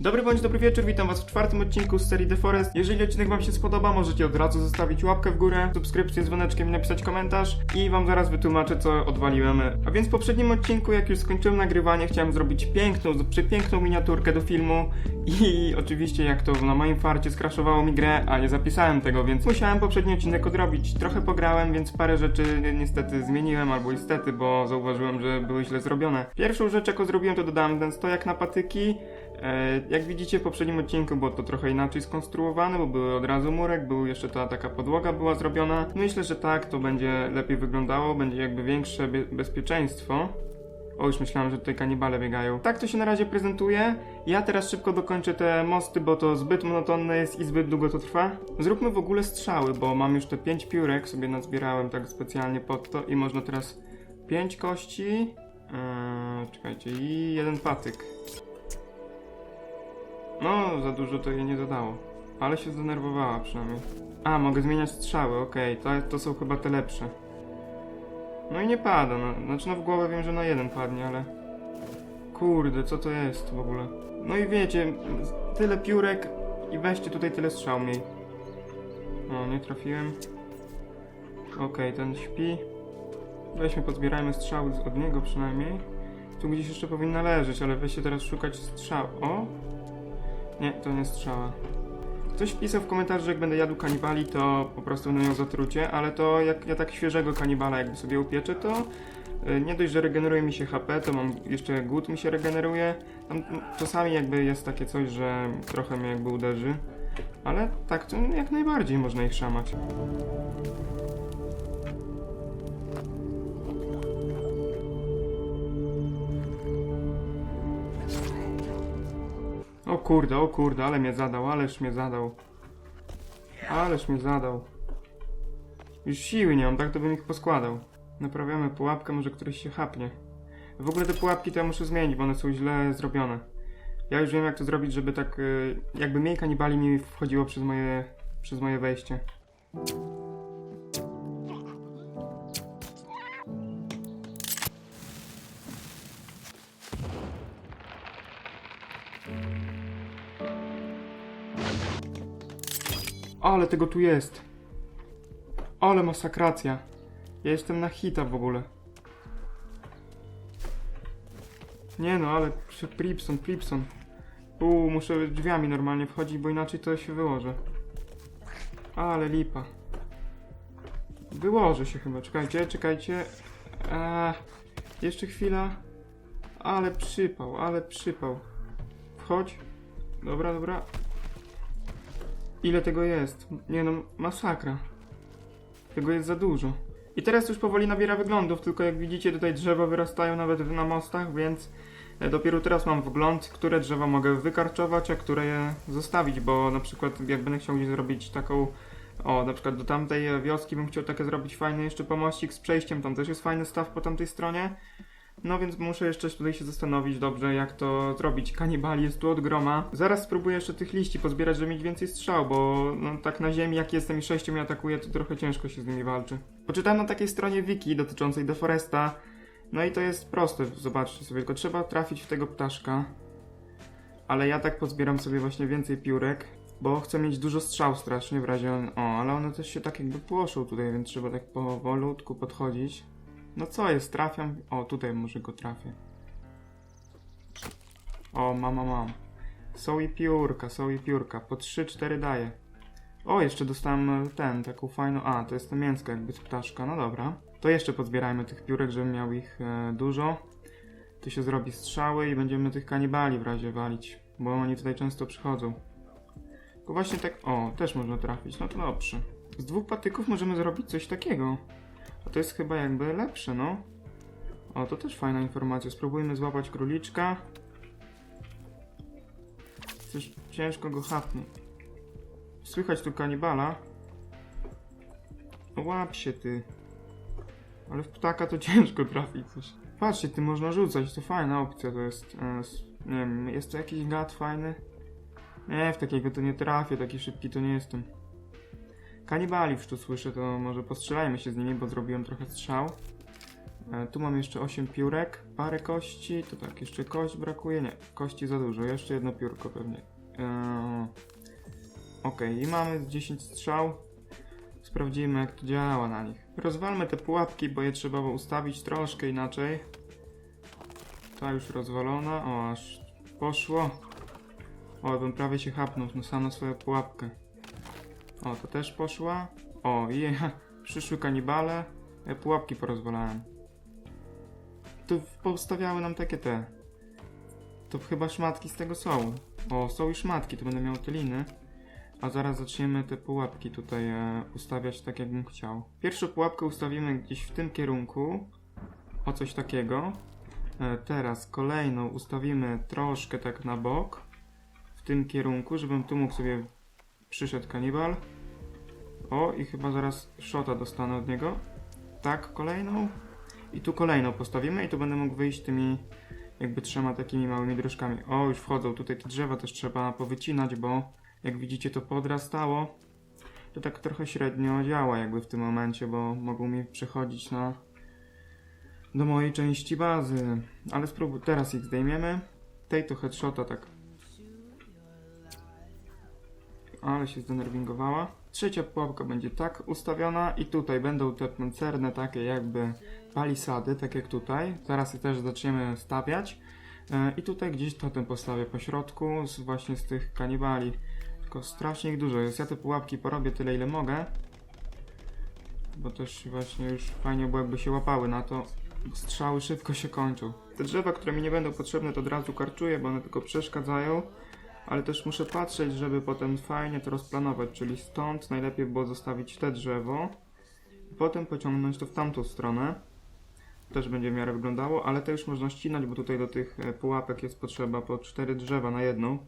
Dobry bądź dobry wieczór, witam was w czwartym odcinku z serii The Forest. Jeżeli odcinek wam się spodoba, możecie od razu zostawić łapkę w górę, subskrypcję z dzwoneczkiem i napisać komentarz i wam zaraz wytłumaczę co odwaliłem. A więc w poprzednim odcinku, jak już skończyłem nagrywanie, chciałem zrobić piękną, przepiękną miniaturkę do filmu i oczywiście jak to na moim farcie skraszowało mi grę, a nie zapisałem tego, więc musiałem poprzedni odcinek odrobić. Trochę pograłem, więc parę rzeczy ni- niestety zmieniłem, albo niestety, bo zauważyłem, że były źle zrobione. Pierwszą rzecz, jaką zrobiłem, to dodałem ten stojak na patyki. E, Jak widzicie w poprzednim odcinku było to trochę inaczej skonstruowane, bo były od razu murek, był jeszcze ta taka podłoga była zrobiona. Myślę, że tak to będzie lepiej wyglądało, będzie jakby większe bie- bezpieczeństwo. O, już myślałem, że tutaj kanibale biegają. Tak to się na razie prezentuje. Ja teraz szybko dokończę te mosty, bo to zbyt monotonne jest i zbyt długo to trwa. Zróbmy w ogóle strzały, bo mam już te 5 piórek, sobie nazbierałem tak specjalnie pod to i można teraz 5 kości. Eee, czekajcie, i jeden patyk. No, za dużo to jej nie dodało. Ale się zdenerwowała przynajmniej. A, mogę zmieniać strzały, okej, to, to są chyba te lepsze. No i nie pada, no, znaczy no w głowę wiem, że na jeden padnie, ale... Kurde, co to jest w ogóle? No i wiecie, tyle piórek i weźcie tutaj tyle strzał mniej. O, nie trafiłem. Okej, ten śpi. Weźmy, pozbierajmy strzały od niego przynajmniej. Tu gdzieś jeszcze powinna leżeć, ale weźcie teraz szukać strzał. O! Nie, to nie strzała. Ktoś pisał w komentarzu, że jak będę jadł kanibali, to po prostu będę miał zatrucie, ale to jak ja tak świeżego kanibala jakby sobie upieczę, to y, nie dość, że regeneruje mi się HP, to mam jeszcze głód mi się regeneruje. Tam czasami jakby jest takie coś, że trochę mnie jakby uderzy, ale tak to jak najbardziej można ich szamać. Kurde, o kurde, ale mnie zadał, ależ mnie zadał. Ależ mnie zadał. Już siły nie mam, tak to bym ich poskładał. Naprawiamy pułapkę, może któryś się chapnie. W ogóle te pułapki to ja muszę zmienić, bo one są źle zrobione. Ja już wiem jak to zrobić, żeby tak y, jakby mniej kanibali mi wchodziło przez moje, przez moje wejście. Ale tego tu jest. Ale masakracja. Ja jestem na hita w ogóle. Nie no, ale przy Pripson, Pripson. Uuu, muszę drzwiami normalnie wchodzić, bo inaczej to się wyłożę. Ale lipa. Wyłożę się chyba, czekajcie, czekajcie. Eee, jeszcze chwila. Ale przypał, ale przypał. Wchodź. Dobra, dobra. Ile tego jest? Nie no, masakra. Tego jest za dużo. I teraz już powoli nabiera wyglądów, tylko jak widzicie tutaj drzewa wyrastają nawet na mostach, więc e, dopiero teraz mam wgląd, które drzewa mogę wykarczować, a które je zostawić, bo na przykład jak będę chciał zrobić taką, o na przykład do tamtej wioski bym chciał takie zrobić fajny jeszcze pomościk z przejściem, tam też jest fajny staw po tamtej stronie. No więc muszę jeszcze tutaj się zastanowić dobrze, jak to zrobić. Kanibali jest tu od groma. Zaraz spróbuję jeszcze tych liści pozbierać, żeby mieć więcej strzał, bo no, tak na ziemi, jak jestem i sześciu mnie atakuje, to trochę ciężko się z nimi walczy. Poczytałem na takiej stronie wiki dotyczącej Deforesta. No i to jest proste, zobaczcie sobie, tylko trzeba trafić w tego ptaszka. Ale ja tak pozbieram sobie właśnie więcej piórek, bo chcę mieć dużo strzał strasznie w razie... On... O, ale one też się tak jakby płoszą tutaj, więc trzeba tak powolutku podchodzić. No co jest, trafiam. O, tutaj może go trafię. O, mama, mam. Są i piórka, są i piórka. Po 3-4 daję. O, jeszcze dostałem e, ten, taką fajną. A, to jest to mięsko jakby z ptaszka, no dobra. To jeszcze pozbierajmy tych piórek, żebym miał ich e, dużo. Tu się zrobi strzały i będziemy tych kanibali w razie walić, bo oni tutaj często przychodzą. Tylko właśnie tak. O, też można trafić, no to dobrze. Z dwóch patyków możemy zrobić coś takiego. A to jest chyba jakby lepsze, no. O, to też fajna informacja. Spróbujmy złapać króliczka. Coś ciężko go chapnąć. Słychać tu kanibala. No łap się ty. Ale w ptaka to ciężko trafić coś. Patrzcie, ty można rzucać, to fajna opcja to jest. E, nie wiem, jest to jakiś gad fajny? Nie, w takiego to nie trafię, taki szybki to nie jestem. Kanibali już tu słyszę, to może postrzelajmy się z nimi, bo zrobiłem trochę strzał. E, tu mam jeszcze 8 piórek, parę kości, to tak, jeszcze kość brakuje, nie, kości za dużo, jeszcze jedno piórko pewnie. E, Okej, i mamy 10 strzał. Sprawdzimy jak to działa na nich. Rozwalmy te pułapki, bo je trzeba było ustawić troszkę inaczej. Ta już rozwalona, o aż poszło. O, bym prawie się chapnął no sam na swoją pułapkę. O, to też poszła. O, i przyszły kanibale. Pułapki porozwalałem. Tu powstawiały nam takie te. To chyba szmatki z tego są. O, są i szmatki, to będę miał te liny. A zaraz zaczniemy te pułapki tutaj e, ustawiać tak, jakbym chciał. Pierwszą pułapkę ustawimy gdzieś w tym kierunku. O coś takiego. E, teraz kolejną ustawimy troszkę tak na bok. W tym kierunku, żebym tu mógł sobie przyszedł kanibal. O, i chyba zaraz shota dostanę od niego. Tak, kolejną. I tu kolejną postawimy i tu będę mógł wyjść tymi jakby trzema takimi małymi dróżkami. O, już wchodzą. Tutaj te drzewa też trzeba powycinać, bo jak widzicie to podrastało. To tak trochę średnio działa jakby w tym momencie, bo mogą mi przechodzić na do mojej części bazy. Ale spróbuj, teraz ich zdejmiemy. Tej to headshota tak. Ale się zdenerwingowała. Trzecia pułapka będzie tak ustawiona i tutaj będą te pancerne takie jakby palisady, tak jak tutaj. Zaraz je też zaczniemy stawiać. E, I tutaj gdzieś totem postawię po środku, z, właśnie z tych kanibali. Tylko strasznie ich dużo jest. Ja te pułapki porobię tyle, ile mogę. Bo też właśnie już fajnie było, jakby się łapały na to. Strzały szybko się kończą. Te drzewa, które mi nie będą potrzebne, to od razu karczuję, bo one tylko przeszkadzają. Ale też muszę patrzeć, żeby potem fajnie to rozplanować. Czyli stąd najlepiej było zostawić te drzewo. I potem pociągnąć to w tamtą stronę. Też będzie w miarę wyglądało, ale to już można ścinać, bo tutaj do tych e, pułapek jest potrzeba po cztery drzewa na jedną.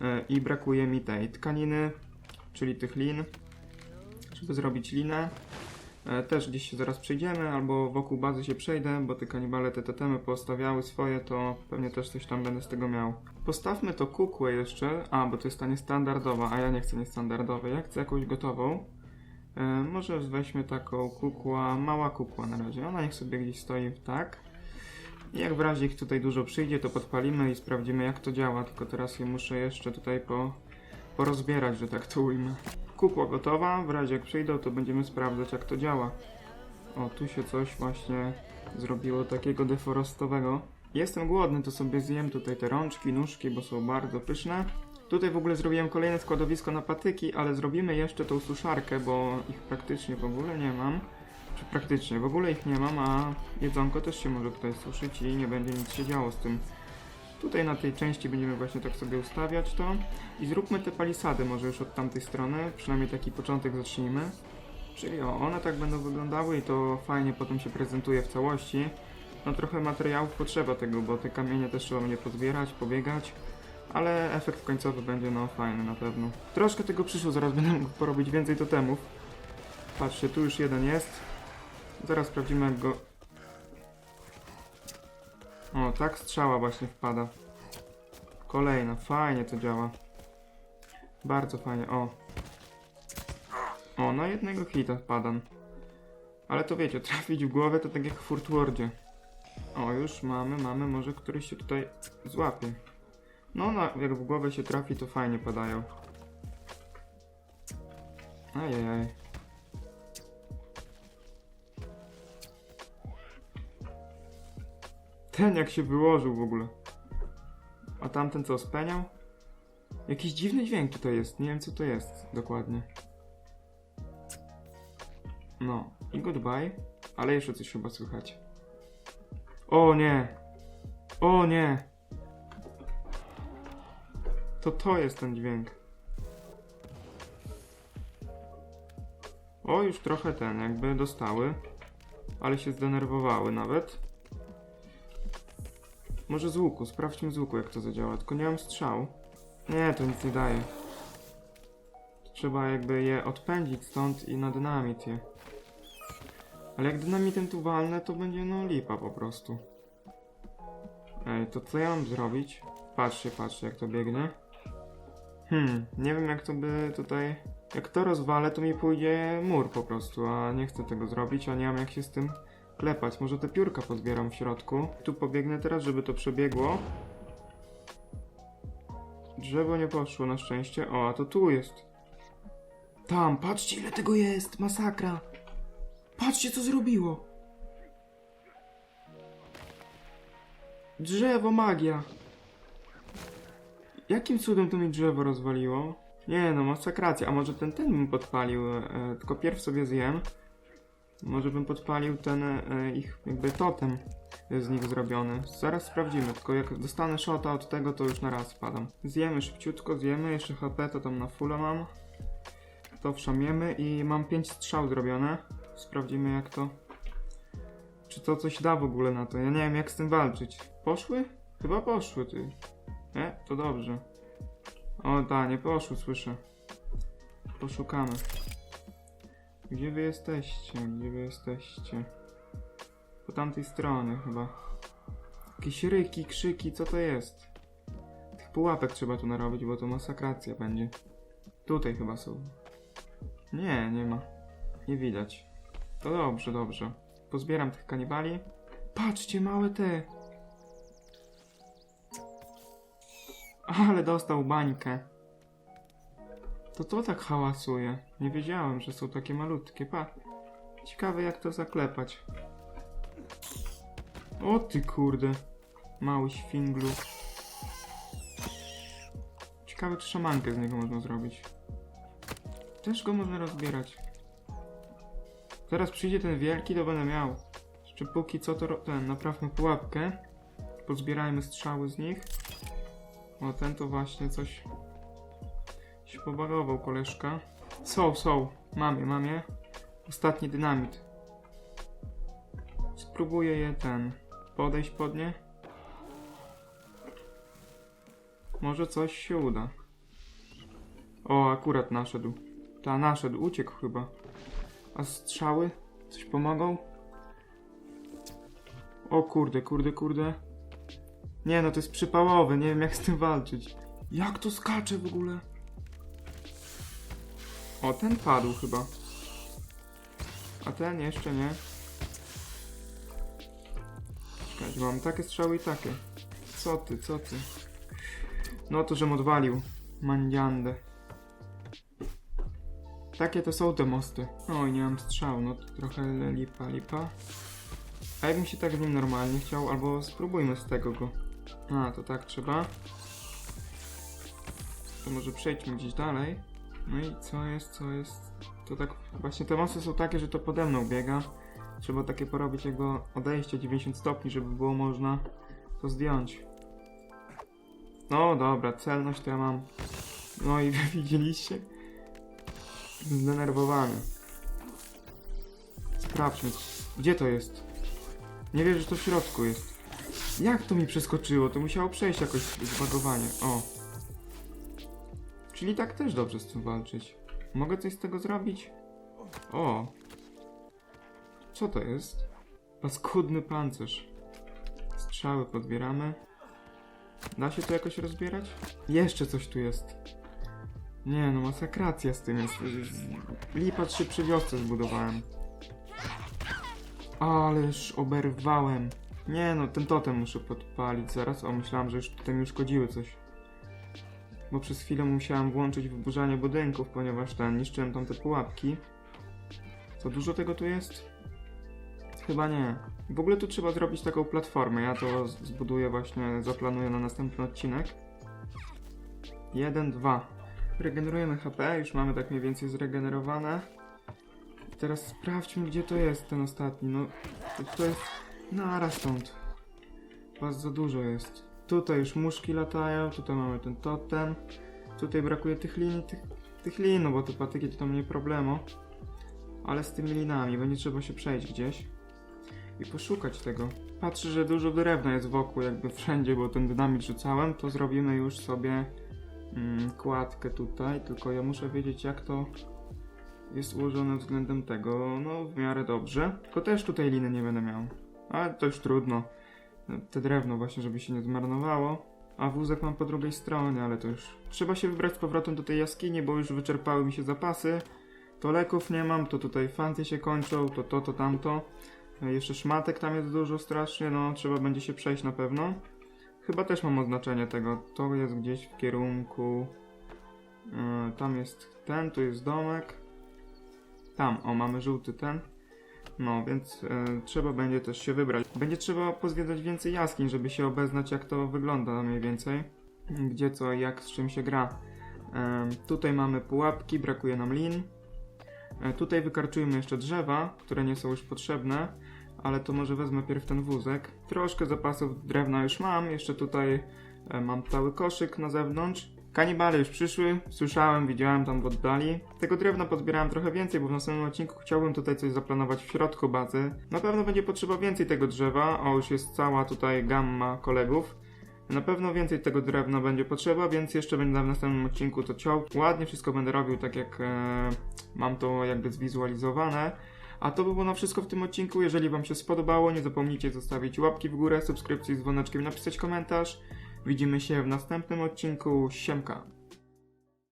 E, I brakuje mi tej tkaniny, czyli tych lin, żeby zrobić linę. E, Też gdzieś się zaraz przejdziemy, albo wokół bazy się przejdę, bo te kanibale te totemy postawiały swoje, to pewnie też coś tam będę z tego miał. Postawmy to kukłę jeszcze, a bo to jest ta niestandardowa, a ja nie chcę niestandardowej, ja chcę jakąś gotową. E, może weźmy taką kukła, mała kukła na razie, ona niech sobie gdzieś stoi tak. I jak w razie ich tutaj dużo przyjdzie, to podpalimy i sprawdzimy jak to działa, tylko teraz je muszę jeszcze tutaj po, porozbierać, że tak to ujmę. Kukła gotowa, w razie jak przyjdą, to będziemy sprawdzać jak to działa. O, tu się coś właśnie zrobiło takiego deforestowego. Jestem głodny, to sobie zjem tutaj te rączki, nóżki, bo są bardzo pyszne. Tutaj w ogóle zrobiłem kolejne składowisko na patyki, ale zrobimy jeszcze tą suszarkę, bo ich praktycznie w ogóle nie mam. Czy praktycznie w ogóle ich nie mam, a jedzonko też się może tutaj suszyć i nie będzie nic się działo z tym. Tutaj na tej części będziemy właśnie tak sobie ustawiać to. I zróbmy te palisady może już od tamtej strony, przynajmniej taki początek zacznijmy. Czyli o, one tak będą wyglądały i to fajnie potem się prezentuje w całości. No trochę materiałów potrzeba tego, bo te kamienie też trzeba będzie pozbierać, pobiegać. Ale efekt końcowy będzie no fajny na pewno. Troszkę tego przyszło, zaraz będę mógł porobić więcej totemów. Patrzcie, tu już jeden jest. Zaraz sprawdzimy jak go... O, tak strzała właśnie wpada. Kolejna, fajnie to działa. Bardzo fajnie, o. O, na jednego hita wpadam. Ale to wiecie, trafić w głowę to tak jak w Furtwordzie. O, już mamy, mamy, może któryś się tutaj złapie. No, no, jak w głowę się trafi, to fajnie padają. Ajajaj. Ten jak się wyłożył w ogóle. A tamten co, speniał? Jakiś dziwny dźwięk tutaj jest, nie wiem co to jest dokładnie. No, i goodbye. Ale jeszcze coś chyba słychać. O nie! O nie! To to jest ten dźwięk. O, już trochę ten, jakby dostały. Ale się zdenerwowały nawet. Może z łuku, sprawdźmy z łuku jak to zadziała, tylko nie mam strzał. Nie, to nic nie daje. Trzeba jakby je odpędzić stąd i na dynamit je. Ale jak dynamitem tu walnę, to będzie no lipa po prostu. Ej, to co ja mam zrobić? Patrzcie, patrzcie jak to biegnie. Hmm, nie wiem jak to by tutaj... Jak to rozwalę, to mi pójdzie mur po prostu, a nie chcę tego zrobić, a nie mam jak się z tym klepać. Może te piórka pozbieram w środku. Tu pobiegnę teraz, żeby to przebiegło. Drzewo nie poszło na szczęście. O, a to tu jest. Tam, patrzcie ile tego jest! Masakra! Patrzcie co zrobiło! Drzewo magia! Jakim cudem to mi drzewo rozwaliło? Nie no, masakracja. A może ten, ten bym podpalił, e, tylko pierw sobie zjem. Może bym podpalił ten e, ich jakby totem z nich zrobiony. Zaraz sprawdzimy, tylko jak dostanę shota od tego, to już na raz spadam. Zjemy szybciutko, zjemy, jeszcze HP to tam na fulla mam. To wszamiemy i mam 5 strzał zrobione. Sprawdzimy jak to... Czy to coś da w ogóle na to? Ja nie wiem jak z tym walczyć. Poszły? Chyba poszły ty. Nie? To dobrze. O da, nie poszły, słyszę. Poszukamy. Gdzie wy jesteście? Gdzie wy jesteście? Po tamtej strony chyba. Jakieś ryki, krzyki, co to jest? Tych pułapek trzeba tu narobić, bo to masakracja będzie. Tutaj chyba są. Nie, nie ma. Nie widać. To dobrze, dobrze. Pozbieram tych kanibali. Patrzcie, małe te. Ale dostał bańkę. To to tak hałasuje. Nie wiedziałem, że są takie malutkie. Pa. Ciekawe jak to zaklepać. O ty kurde. Mały świnglu. Ciekawe czy szamankę z niego można zrobić. Też go można rozbierać. Zaraz przyjdzie ten wielki, to będę miał. Jeszcze póki co to ten, naprawmy pułapkę. Pozbierajmy strzały z nich. O, ten to właśnie coś się pobagował koleżka. Są, są. Mam je, mam je. Ostatni dynamit. Spróbuję je ten. Podejść pod nie. Może coś się uda. O, akurat naszedł. Ta, naszedł. Uciekł chyba. A strzały? Coś pomogą? O kurde, kurde, kurde. Nie no, to jest przypałowe, nie wiem jak z tym walczyć. Jak to skacze w ogóle? O, ten padł chyba. A ten jeszcze nie. Czekajcie, mam takie strzały i takie. Co ty, co ty? No to, żem odwalił. Mandiandę. Takie to są te mosty. Oj, nie mam strzał, no to trochę lipa, lipa. A jakbym się tak z nim normalnie chciał, albo spróbujmy z tego go. A, to tak trzeba. To może przejdźmy gdzieś dalej. No i co jest, co jest? To tak, właśnie te mosty są takie, że to pode mną biega. Trzeba takie porobić jakby odejście 90 stopni, żeby było można to zdjąć. No dobra, celność to ja mam. No i widzieliście? Zdenerwowany. Sprawdźmy, gdzie to jest? Nie wierzę, że to w środku jest. Jak to mi przeskoczyło? To musiało przejść jakoś zbagowanie. O. Czyli tak też dobrze z tym walczyć. Mogę coś z tego zrobić? O. Co to jest? Paskudny pancerz. Strzały podbieramy. Da się to jakoś rozbierać? Jeszcze coś tu jest. Nie no, masakracja z tym jest. Lipa trzy przy wiosce zbudowałem. Ależ oberwałem. Nie no, ten totem muszę podpalić zaraz. O, myślałem, że już tutaj mi uszkodziły coś. Bo przez chwilę musiałem włączyć wyburzanie budynków, ponieważ ten, niszczyłem tam te pułapki. Co dużo tego tu jest? Chyba nie. W ogóle tu trzeba zrobić taką platformę. Ja to zbuduję właśnie, zaplanuję na następny odcinek. Jeden, dwa. Regenerujemy HP, już mamy tak mniej więcej zregenerowane. I teraz sprawdźmy, gdzie to jest ten ostatni. No, to jest naraz stąd. Was za dużo jest. Tutaj już muszki latają, tutaj mamy ten totem. Tutaj brakuje tych linii, tych, tych lin, no bo te patyki to tam nie problemu. Ale z tymi linami, będzie trzeba się przejść gdzieś i poszukać tego. Patrzę, że dużo drewna jest wokół, jakby wszędzie, bo ten dynamit rzucałem, to zrobimy już sobie mm, kładkę tutaj, tylko ja muszę wiedzieć jak to jest ułożone względem tego, no w miarę dobrze. Tylko też tutaj liny nie będę miał. Ale to już trudno. Te drewno właśnie, żeby się nie zmarnowało. A wózek mam po drugiej stronie, ale to już... Trzeba się wybrać z powrotem do tej jaskini, bo już wyczerpały mi się zapasy. To leków nie mam, to tutaj fanty się kończą, to to, to tamto. E, Jeszcze szmatek tam jest dużo strasznie, no trzeba będzie się przejść na pewno. Chyba też mam oznaczenie tego. To jest gdzieś w kierunku. e, tam jest ten, tu jest domek. Tam, o, mamy żółty ten. No, więc e, trzeba będzie też się wybrać. Będzie trzeba pozwiedzać więcej jaskiń, żeby się obeznać, jak to wygląda mniej więcej. Gdzie co, jak z czym się gra. E, tutaj mamy pułapki, brakuje nam lin. E, tutaj wykarczujmy jeszcze drzewa, które nie są już potrzebne, ale to może wezmę pierw ten wózek. Troszkę zapasów drewna już mam, jeszcze tutaj e, mam cały koszyk na zewnątrz. Kanibale już przyszły, słyszałem, widziałem tam w oddali. Tego drewna pozbierałem trochę więcej, bo w następnym odcinku chciałbym tutaj coś zaplanować w środku bazy. Na pewno będzie potrzeba więcej tego drzewa, o już jest cała tutaj gamma kolegów. Na pewno więcej tego drewna będzie potrzeba, więc jeszcze będę w następnym odcinku to ciął. Ładnie wszystko będę robił tak jak e, mam to jakby zwizualizowane. A to by było na wszystko w tym odcinku. Jeżeli Wam się spodobało, nie zapomnijcie zostawić łapki w górę, subskrypcji z dzwoneczkiem napisać komentarz. Widzimy się w następnym odcinku. Siemka!